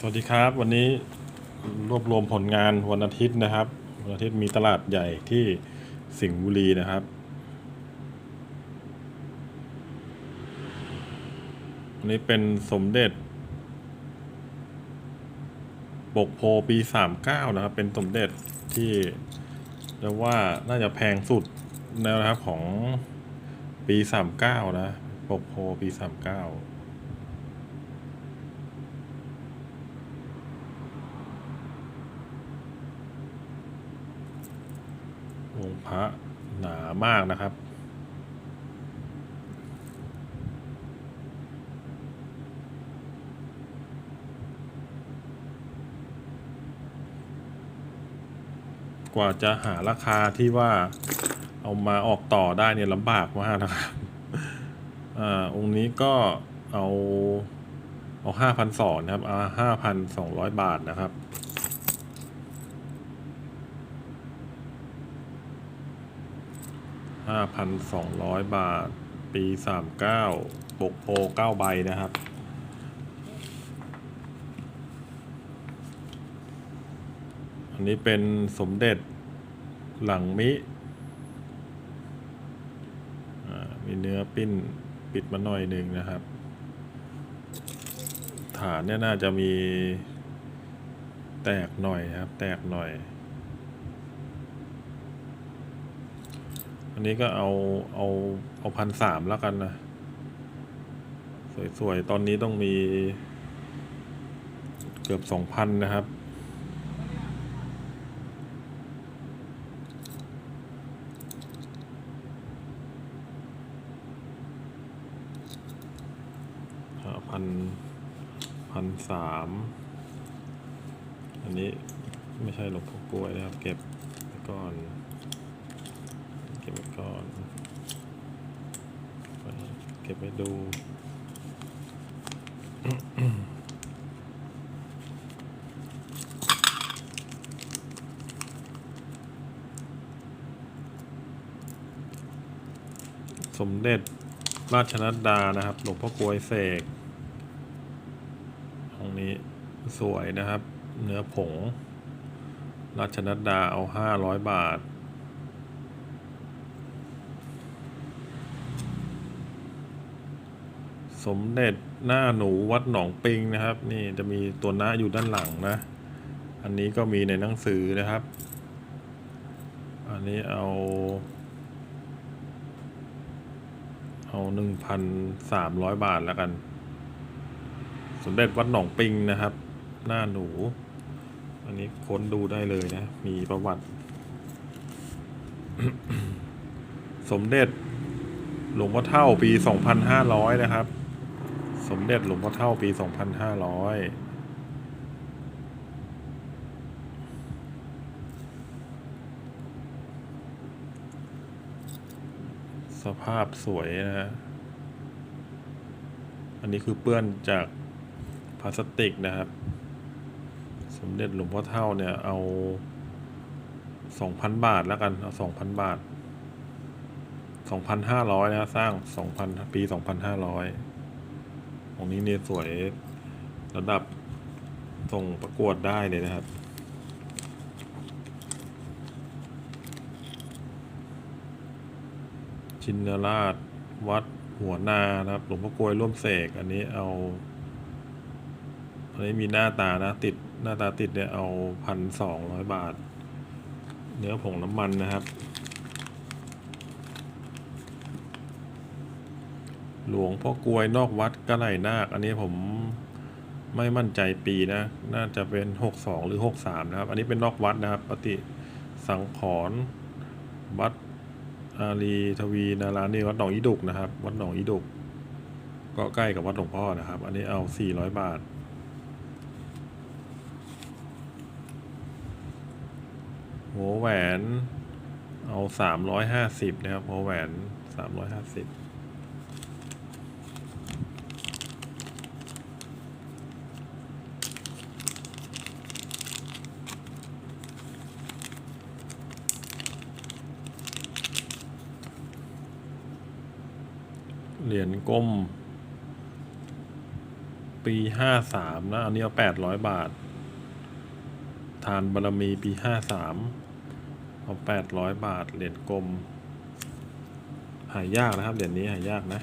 สวัสดีครับวันนี้รวบรวมผลงานวันอาทิตย์นะครับ วันอาทิตย์มีตลาดใหญ่ที่สิงห์บุรีนะครับ อันนี้เป็นสมเด็จปกโพปีสามเก้านะครับ เป็นสมเด็จที่เรียกว่าน่าจะแพงสุดแล้วนะครับของปีสามเก้านะปกโพปีสามเก้า องค์ พระหนามากนะครับ กว่าจะหาราคาที่ว่าเอามาออกต่อได้เนี่ยลำบากมากนะครับอ่าองค์นี้ก็เอาเอาห้าพันสอนนะครับเอาห้าพันสองร้อยบาทนะครับ ห้าพันสองร้อยบาท ปีสามเก้าปกโพเก้าใบนะครับ อันนี้เป็นสมเด็จหลังมิ มีเนื้อปิ้นปิดมาหน่อยหนึ่งนะครับ ฐานเนี่ยน่าจะมีแตกหน่อยครับ แตกหน่อย อันนี้ก็เอาเอาเอาพันสามแล้วกันนะ สวยๆ ตอนนี้ต้องมี เกือบสองพันนะครับ พันพันสามอันนี้ไม่ใช่หลวงพ่อกล้วยนะครับ เก็บไว้ก่อน เก็บไว้ก่อน เก็บไว้ดูสมเด็จราชนัดดานะครับ หลวงพ่อกลวยเสกตรงนี้สวยนะครับ เนื้อผง ราชนัดดาเอาห้าร้อยบาท สมเด็จหน้าหนูวัดหนองปิงนะครับ นี่จะมีตัวหน้าอยู่ด้านหลังนะ อันนี้ก็มีในหนังสือนะครับ อันนี้เอา เอาหนึ่งพันสามร้อยบาทแล้วกัน สมเด็จวัดหนองปิงนะครับ หน้าหนู อันนี้ค้นดูได้เลยนะ มีประวัติ สมเด็จหลวงพ่อเท่าปีสองพันห้าร้อยนะครับ สมเด็จหลวงพ่อเท่าปีสองพันห้าร้อยสภาพสวยนะ อันนี้คือเปื้อนจากพลาสติกนะครับ สมเด็จหลวงพ่อเท่าเนี่ย เอาสองพันบาทแล้วกัน เอาสองพันบาทสองพันห้าร้อยนะ สร้างสองพันปีส องพันห้าร้อยของนี้เนี่ยสวยระดับส่งประกวดได้เลยนะครับ ชินราชวัดหัวนานะครับ หลวงพ่อกลวยร่วมเสก อันนี้เอา อันนี้มีหน้าตานะติดหน้าตาติดเนี่ยเอาพันสองร้อยบาท เนื้อผงน้ำมันนะครับ หลวงพ่อกวยนอกวัดกระไหลนาค อันนี้ผมไม่มั่นใจปีนะ น่าจะเป็น 62 หรือ 63 นะครับ อันนี้เป็นนอกวัดนะครับ ปฏิสังขรณ์วัดอารีทวีนาลานี่วัดหนองอีดุกนะครับ วัดหนองอีดุก ก็ใกล้กับวัดหลวงพ่อนะครับ อันนี้เอา 400 บาทหัวแหวนเอา 350 นะครับหัวแหวน 350 เหรียญก้ม ปีห้าสามนะ อันนี้เอาแปดร้อยบาท ทานบารมีปีห้าสามเอาแปดร้อยบาท เหรียญกลม หายากนะครับ เหรียญนี้หายากนะ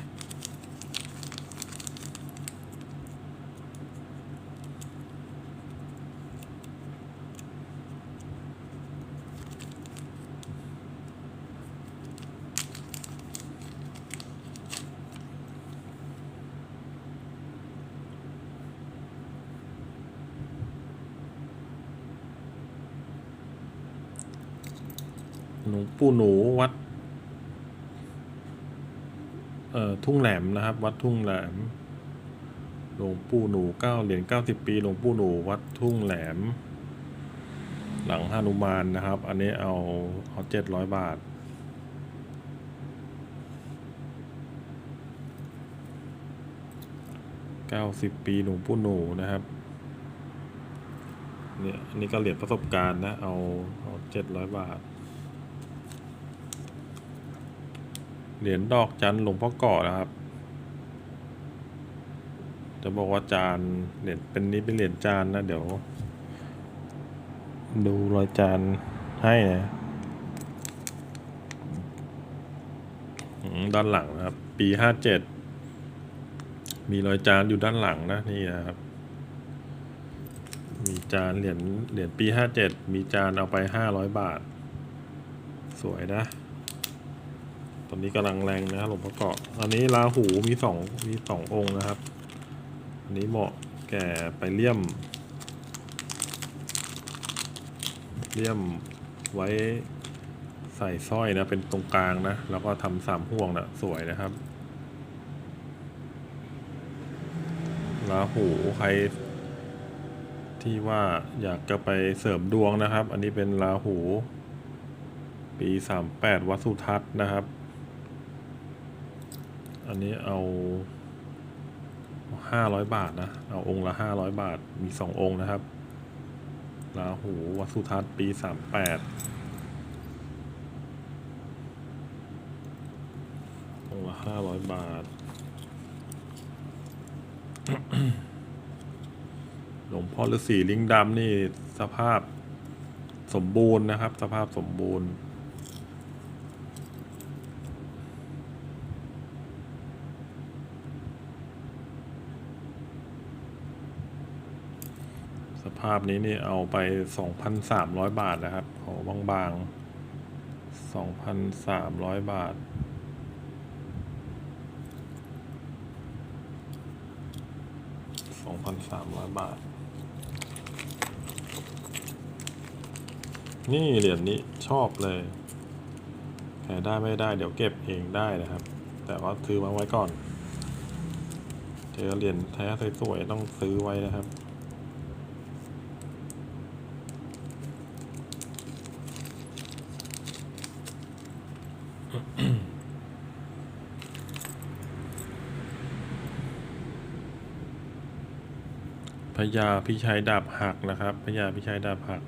หลวงปู่หนูวัด เอ่อทุ่งแหลมนะครับ วัดทุ่งแหลมหลวงปู่หนูเก้าเหรียญเก้าสิบปีหลวงปู่หนูวัดทุ่งแหลม หลังฮานุมานนะครับ อันนี้เอาเอาเจ็ดร้อยบาท เก้าสิบปีหลวงปู่หนูนะครับเนี่ยอันนี้ก็เหรียญประสบการณ์นะ เอาเอาเจ็ดร้อยบาท เหรียญดอกจันหลวงพ่อเกาะนะครับ จะบอกว่าจานเหรียญเป็นนี้เป็นเหรียญจานนะ เดี๋ยว ดูรอยจานให้นะด้านหลังนะครับ ปีห้าเจ็ดมีรอยจานอยู่ด้านหลังนะนี่นะครับ มีจานเหรียญเหรียญปีห้าเจ็ดมีจานเอาไปห้าร้อยบาท สวยนะ อนนี้กำลังแรงนะครับหลวงพ่อเกาะ อันนี้ราหูมีสองมีสององค์นะครับ อันนี้เหมาะแก่ไปเลี่ยม เลี่ยมไว้ใส่สร้อยนะเป็นตรงกลางนะ แล้วก็ทำสามห่วงนะสวยนะครับราหูใคร ที่ว่าอยากจะไปเสริมดวงนะครับ อันนี้เป็นราหู ปีสามแปดวัสุทัศน์นะครับ นนี้เอาห้าร้อยบาทนะ เอาองค์ละห้าร้อยบาท มีสององค์นะครับราหูวัสุทัศน์ปีสามแปดองค์ละห้าร้อยบาท หลวงพ่อฤาษีลิงดำนี่สภาพสมบูรณ์นะครับ สภาพสมบูรณ์ สภาพนี้นี่เอาไปสองพันสามร้อยบาทนะครับขอบางๆสองพันสามร้อยบาทสองพันสามร้อยบาท นี่เหรียญนี้ชอบเลยแค่ได้ไม่ได้เดี๋ยวเก็บเองได้นะครับ แต่ว่าซื้อมาไว้ก่อนเจอเหรียญแท้สวยๆต้องซื้อไว้นะครับ พญาพิชัยดาบหักนะครับพญาพิชัยดาบหัก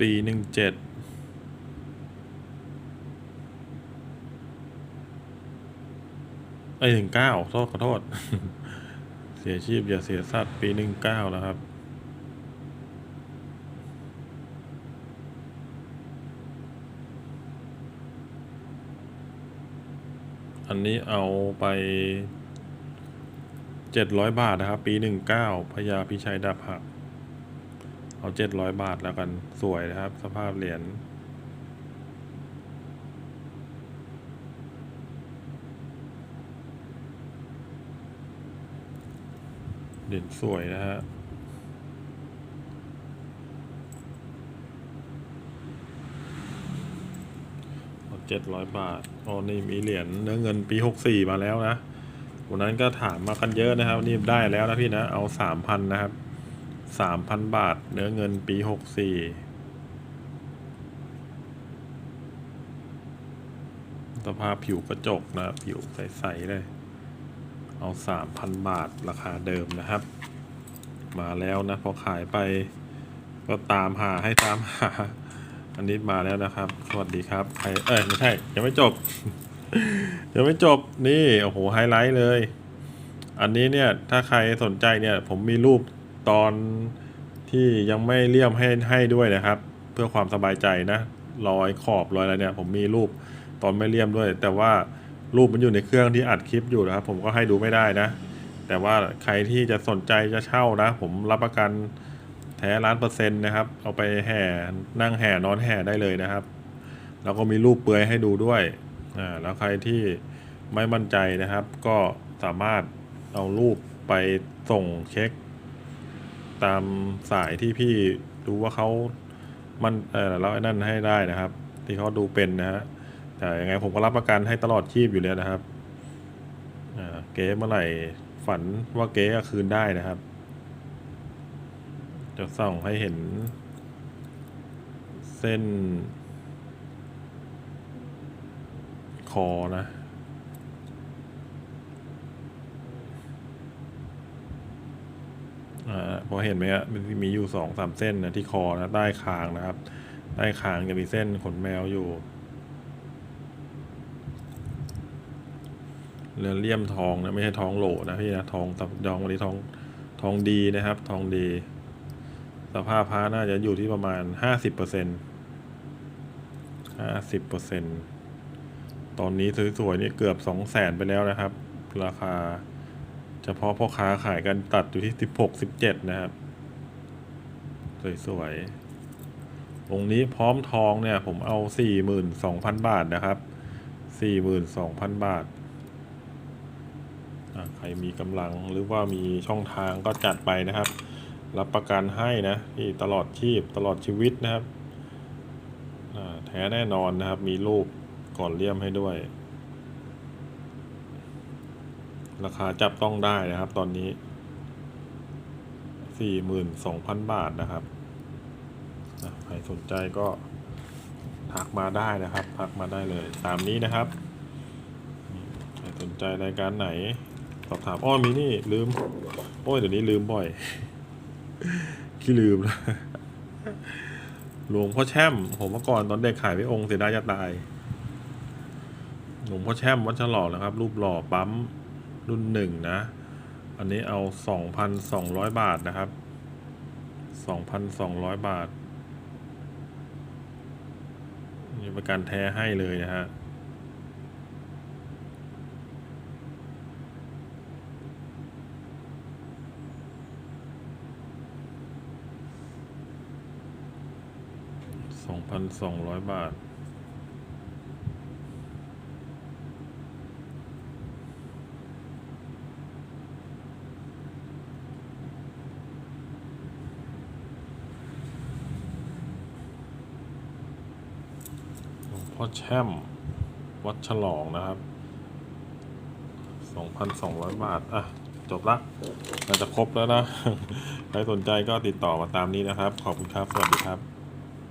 ปีหนึ่งเจ็ดไอ้ถึงเก้าโทษขอโทษ เสียชีพอย่าเสียสัตว์ปีหนึ่งเก้าแล้วครับ อันนี้เอาไปเจ็ดร้อยบาทนะครับ ปีหนึ่งเก้าพญาพิชัยดาบหัก เอาเจ็ดร้อยบาทแล้วกันสวยนะครับ สภาพเหรียญเหรียญสวยนะฮะ เจ็ดร้อยบาทอ๋อนี่มีเหรียญเนื้อเงินปีหกสี่มาแล้วนะวันนั้นก็ถามมากันเยอะนะครับ นี่ได้แล้วนะพี่นะ เอาสามพันนะครับสามพันบาท เนื้อเงินปีหกสี่สภาพผิวกระจกนะผิวใสๆเลย เอาสามพันบาทราคาเดิมนะครับ มาแล้วนะ พอขายไปก็ตามหาให้ตามหา อันนี้มาแล้วนะครับ สวัสดีครับใครเอ้ยไม่ใช่ยังไม่จบ ยังไม่จบนี่โอ้โหไฮไลท์เลย อันนี้เนี่ยถ้าใครสนใจเนี่ยผมมีรูปตอนที่ยังไม่เลี่ยมให้ให้ด้วยนะครับ เพื่อความสบายใจนะรอยขอบรอยอะไรเนี่ย ผมมีรูปตอนไม่เลี่ยมด้วย แต่ว่ารูปมันอยู่ในเครื่องที่อัดคลิปอยู่นะครับ ผมก็ให้ดูไม่ได้นะ แต่ว่าใครที่จะสนใจจะเช่านะ ผมรับประกัน แท้ล้านเปอร์เซ็นต์นะครับ เอาไปแห่นั่งแห่นอนแห่ได้เลยนะครับ แล้วก็มีรูปเปลือยให้ดูด้วยอ่าแล้วใครที่ไม่มั่นใจนะครับ ก็สามารถเอารูปไปส่งเช็ค ตามสายที่พี่ดูว่าเขามันเออแล้วไอ้นั่นให้ได้นะครับ ที่เขาดูเป็นนะฮะแต่ยังไงผมก็รับประกันให้ตลอดชีพอยู่แล้วนะครับอ่าเก๊เมื่อไหร่ฝันว่าเก๊ก็คืนได้นะครับ จะส่องให้เห็น เส้น คอนะอ่าพอเห็นไหมฮะมันมีอยู่สองสามเส้นนะที่คอนะใต้คางนะครับ ใต้คางจะมีเส้นขนแมวอยู่เรือนเลี่ยมทองนะไม่ใช่ทองโหลนะพี่นะทองตับยองวันนี้ทองทองดีนะครับ ทองดี สภาพพระน่าจะอยู่ที่ประมาณห้าสิบเปอร์เซ็นห้าสิบเปอร์เซ็นตอนนี้สวยๆนี่เกือบสองแสนไปแล้วนะครับ ราคา เฉพาะพ่อค้าขายกันตัดอยู่ที่สิบหกสิบเจ็ดนะครับ สวยๆองค์นี้พร้อมทองเนี่ย ผมเอาสี่หมื่นสองพันบาทนะครับสี่หมื่นสองพันบาทใครมีกำลังหรือว่ามีช่องทางก็จัดไปนะครับ รับประกันให้นะที่ตลอดชีพตลอดชีวิตนะครับแท้แน่นอนนะครับ มีรูปก่อนเลี่ยมให้ด้วย ราคาจับต้องได้นะครับ ตอนนี้สี่หมื่นสองพันบาทนะครับใครสนใจก็ทักมาได้นะครับทักมาได้เลย ตามนี้นะครับใครสนใจรายการไหน สอบถามอ้อมีนี่ลืม โอ้ยเดี๋ยวนี้ลืมบ่อย ขี้ลืมนะหลวงพ่อแช่ม ผมเมื่อก่อนตอนเด็กขายไปองค์เสียดายจะตาย หลวงพ่อแช่มวัดฉลอนะครับ รูปหล่อปั๊มรุ่นหนึ่งนะ อันนี้เอาสองพันสองร้อยบาทนะครับสองพันสองร้อยบาทนี่ประกันแท้ให้เลยนะฮะ สอง พันสองร้อยบาท หลวงพ่อแช่ม วัดฉลองนะครับ2,200บาท อะ จบละน่าจะครบแล้วนะ ใครสนใจก็ติดต่อมาตามนี้นะครับ ขอบคุณครับ สวัสดีครับ